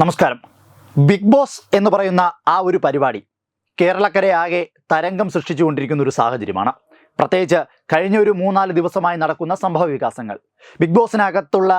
നമസ്കാരം. Big boss എന്ന് പറയുന്ന ആ ഒരു പരിപാടി കേരളക്കരയാകെ തരംഗം സൃഷ്ടിച്ചുകൊണ്ടിരിക്കുന്ന ഒരു സാഹചര്യമാണ്. പ്രത്യേകിച്ച് കഴിഞ്ഞ ഒരു മൂന്നാൽ ദിവസമായി നടക്കുന്ന സംഭവ വികാസങ്ങൾ. ബിഗ് ബോസിനകത്തുള്ള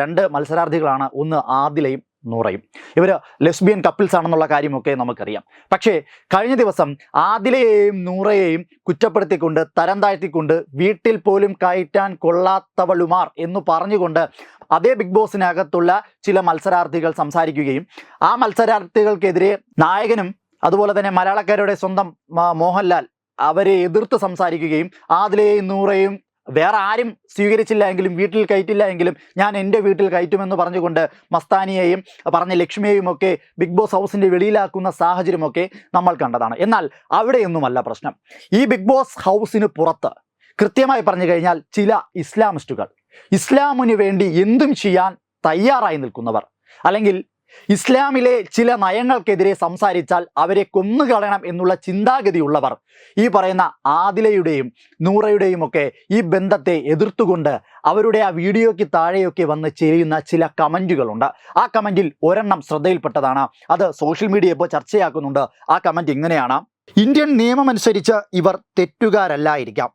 രണ്ട് മത്സരാർത്ഥികളാണ് ഒന്ന് ആദിലയും നൂറയും. ഇവർ ലെസ്ബിയൻ കപ്പിൾസ് ആണെന്നുള്ള കാര്യമൊക്കെ നമുക്കറിയാം. പക്ഷേ കഴിഞ്ഞ ദിവസം ആദിലയെയും നൂറയെയും കുറ്റപ്പെടുത്തിക്കൊണ്ട് തരം താഴ്ത്തിക്കൊണ്ട് വീട്ടിൽ പോലും കയറ്റാൻ കൊള്ളാത്തവളുമാർ എന്ന് പറഞ്ഞുകൊണ്ട് അതേ ബിഗ് ബോസിനകത്തുള്ള ചില മത്സരാർത്ഥികൾ സംസാരിക്കുകയും ആ മത്സരാർത്ഥികൾക്കെതിരെ നായകനും അതുപോലെ തന്നെ മലയാളക്കാരുടെ സ്വന്തം മോഹൻലാൽ അവരെ എതിർത്ത് സംസാരിക്കുകയും ആദിലയെയും നൂറയും വേറെ ആരും സ്വീകരിച്ചില്ല എങ്കിലും വീട്ടിൽ കയറ്റില്ല എങ്കിലും ഞാൻ എന്റെ വീട്ടിൽ കയറ്റുമെന്ന് പറഞ്ഞുകൊണ്ട് മസ്താനിയെയും പറഞ്ഞ ലക്ഷ്മിയെയും ഒക്കെ ബിഗ് ബോസ് ഹൗസിന്റെ വെളിയിലാക്കുന്ന സാഹചര്യമൊക്കെ നമ്മൾ കണ്ടതാണ്. എന്നാൽ അവിടെയൊന്നുമല്ല പ്രശ്നം. ഈ ബിഗ് ബോസ് ഹൗസിന് പുറത്ത് കൃത്യമായി പറഞ്ഞു കഴിഞ്ഞാൽ ചില ഇസ്ലാമിസ്റ്റുകൾ. ഇസ്ലാമിന് വേണ്ടി എന്തും ചെയ്യാൻ തയ്യാറായി നിൽക്കുന്നവർ. അല്ലെങ്കിൽ ഇസ്ലാമിലെ ചില നയങ്ങൾക്കെതിരെ സംസാരിച്ചാൽ അവരെ കൊന്നുകളയണം എന്നുള്ള ചിന്താഗതിയുള്ളവർ ഈ പറയുന്ന ആദിലയുടെയും നൂറയുടെയും ഒക്കെ ഈ ബന്ധത്തെ എതിർത്തുകൊണ്ട് അവരുടെ ആ വീഡിയോയ്ക്ക് താഴെയൊക്കെ വന്ന് ചെയ്യുന്ന ചില കമന്റുകളുണ്ട്. ആ കമന്റിൽ ഒരെണ്ണം ശ്രദ്ധയിൽപ്പെട്ടതാണ്. അത് സോഷ്യൽ മീഡിയ ഇപ്പോൾ ചർച്ചയാക്കുന്നുണ്ട്. ആ കമന്റ് ഇങ്ങനെയാണ് ഇന്ത്യൻ നിയമമനുസരിച്ച് ഇവർ തെറ്റുകാരല്ലായിരിക്കാം.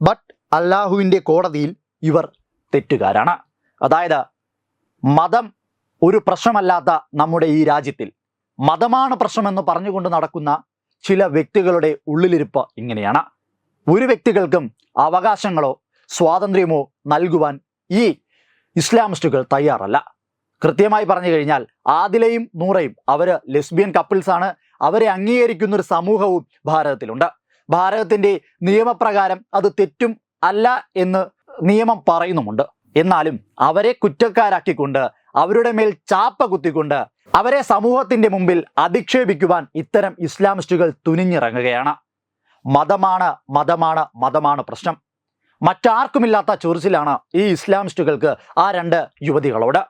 ബട്ട് അല്ലാഹുവിന്റെ കോടതിയിൽ ഇവർ തെറ്റുകാരാണ്. അതായത് മതം ഒരു പ്രശ്നമല്ലാത്ത നമ്മുടെ ഈ രാജ്യത്തിൽ. മതമാണ് പ്രശ്നമെന്ന് പറഞ്ഞുകൊണ്ട് നടക്കുന്ന ചില വ്യക്തികളുടെ ഉള്ളിലിരിപ്പ് ഇങ്ങനെയാണ്. ഒരു വ്യക്തികൾക്കും അവകാശങ്ങളോ സ്വാതന്ത്ര്യമോ നൽകുവാൻ ഈ ഇസ്ലാമിസ്റ്റുകൾ തയ്യാറല്ല. കൃത്യമായി പറഞ്ഞു കഴിഞ്ഞാൽ ആദിലയും നൂറയും അവർ ലെസ്ബിയൻ കപ്പിൾസാണ് അവരെ അംഗീകരിക്കുന്ന ഒരു സമൂഹവും ഭാരതത്തിലുണ്ട്. ഭാരതത്തിന്റെ നിയമപ്രകാരം അത് തെറ്റും അല്ല എന്ന് നിയമം പറയുന്നുമുണ്ട്. എന്നാലും അവരെ കുറ്റക്കാരാക്കിക്കൊണ്ട് അവരുടെ മേൽ ചാപ്പ കുത്തിക്കൊണ്ട് അവരെ സമൂഹത്തിന്റെ മുമ്പിൽ അധിക്ഷേപിക്കുവാൻ ഇത്തരം ഇസ്ലാമിസ്റ്റുകൾ തുനിഞ്ഞിറങ്ങുകയാണ്. മതമാണ് മതമാണ് മതമാണ് പ്രശ്നം. മറ്റാർക്കുമില്ലാത്ത ചൊറിച്ചിലാണ് ഈ ഇസ്ലാമിസ്റ്റുകൾക്ക് ആ രണ്ട് യുവതികളോട്.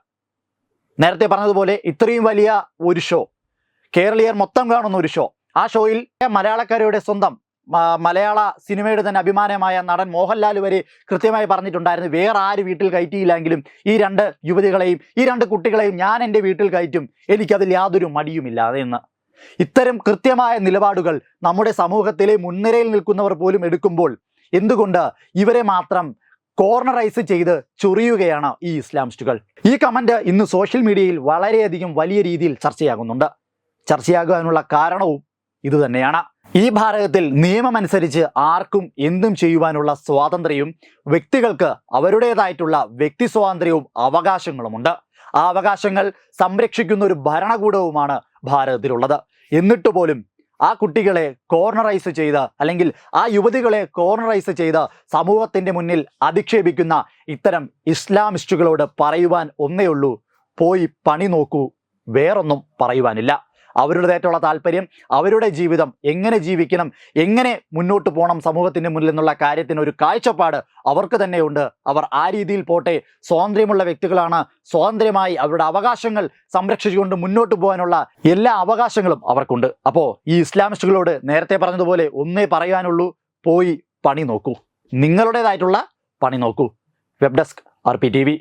നേരത്തെ പറഞ്ഞതുപോലെ ഇത്രയും വലിയ ഒരു ഷോ കേരളീയർ മൊത്തം കാണുന്ന ഒരു ഷോ ആ ഷോയിൽ മലയാളക്കാരുടെ സ്വന്തം മലയാള സിനിമയുടെ തന്നെ അഭിമാനമായ നടൻ മോഹൻലാൽ വരെ കൃത്യമായി പറഞ്ഞിട്ടുണ്ടായിരുന്നു വേറെ ആര് വീട്ടിൽ കയറ്റിയില്ലെങ്കിലും ഈ രണ്ട് യുവതികളെയും ഈ രണ്ട് കുട്ടികളെയും ഞാൻ എന്റെ വീട്ടിൽ കയറ്റും എനിക്കതിൽ യാതൊരു മടിയുമില്ലാതെ എന്ന്. ഇത്തരം കൃത്യമായ നിലപാടുകൾ നമ്മുടെ സമൂഹത്തിലെ മുൻനിരയിൽ നിൽക്കുന്നവർ പോലും എടുക്കുമ്പോൾ എന്തുകൊണ്ട് ഇവരെ മാത്രം കോർണറൈസ് ചെയ്ത് ചൊറിയുകയാണ് ഈ ഇസ്ലാമിസ്റ്റുകൾ? ഈ കമന്റ് ഇന്ന് സോഷ്യൽ മീഡിയയിൽ വളരെയധികം വലിയ രീതിയിൽ ചർച്ചയാകുന്നുണ്ട്. ചർച്ചയാകാനുള്ള കാരണവും ഇതുതന്നെയാണ്. ഈ ഭാരതത്തിൽ നിയമമനുസരിച്ച് ആർക്കും എന്തും ചെയ്യുവാനുള്ള സ്വാതന്ത്ര്യവും വ്യക്തികൾക്ക് അവരുടേതായിട്ടുള്ള വ്യക്തി സ്വാതന്ത്ര്യവും അവകാശങ്ങളുമുണ്ട്. ആ അവകാശങ്ങൾ സംരക്ഷിക്കുന്ന ഒരു ഭരണകൂടവുമാണ് ഭാരതത്തിലുള്ളത്. എന്നിട്ട് പോലും ആ കുട്ടികളെ കോർണറൈസ് ചെയ്ത് അല്ലെങ്കിൽ ആ യുവതികളെ കോർണറൈസ് ചെയ്ത് സമൂഹത്തിന്റെ മുന്നിൽ അധിക്ഷേപിക്കുന്ന ഇത്തരം ഇസ്ലാമിസ്റ്റുകളോട് പറയുവാൻ ഒന്നേ ഉള്ളൂ പോയി പണി നോക്കൂ വേറൊന്നും പറയുവാനില്ല. അവരുടേതായിട്ടുള്ള താല്പര്യം അവരുടെ ജീവിതം എങ്ങനെ ജീവിക്കണം എങ്ങനെ മുന്നോട്ട് പോകണം സമൂഹത്തിന്റെ മുന്നിൽ എന്നുള്ള കാര്യത്തിന് ഒരു കാഴ്ചപ്പാട് അവർക്ക് തന്നെയുണ്ട്. അവർ ആ രീതിയിൽ പോട്ടെ സ്വാതന്ത്ര്യമുള്ള വ്യക്തികളാണ്. സ്വാതന്ത്ര്യമായി അവരുടെ അവകാശങ്ങൾ സംരക്ഷിച്ചുകൊണ്ട് മുന്നോട്ട് പോകാനുള്ള എല്ലാ അവകാശങ്ങളും അവർക്കുണ്ട്. അപ്പോൾ ഈ ഇസ്ലാമിസ്റ്റുകളോട് നേരത്തെ പറഞ്ഞതുപോലെ ഒന്നേ പറയാനുള്ളൂ പോയി പണി നോക്കൂ. നിങ്ങളുടേതായിട്ടുള്ള പണി നോക്കൂ. Web desk R P T V.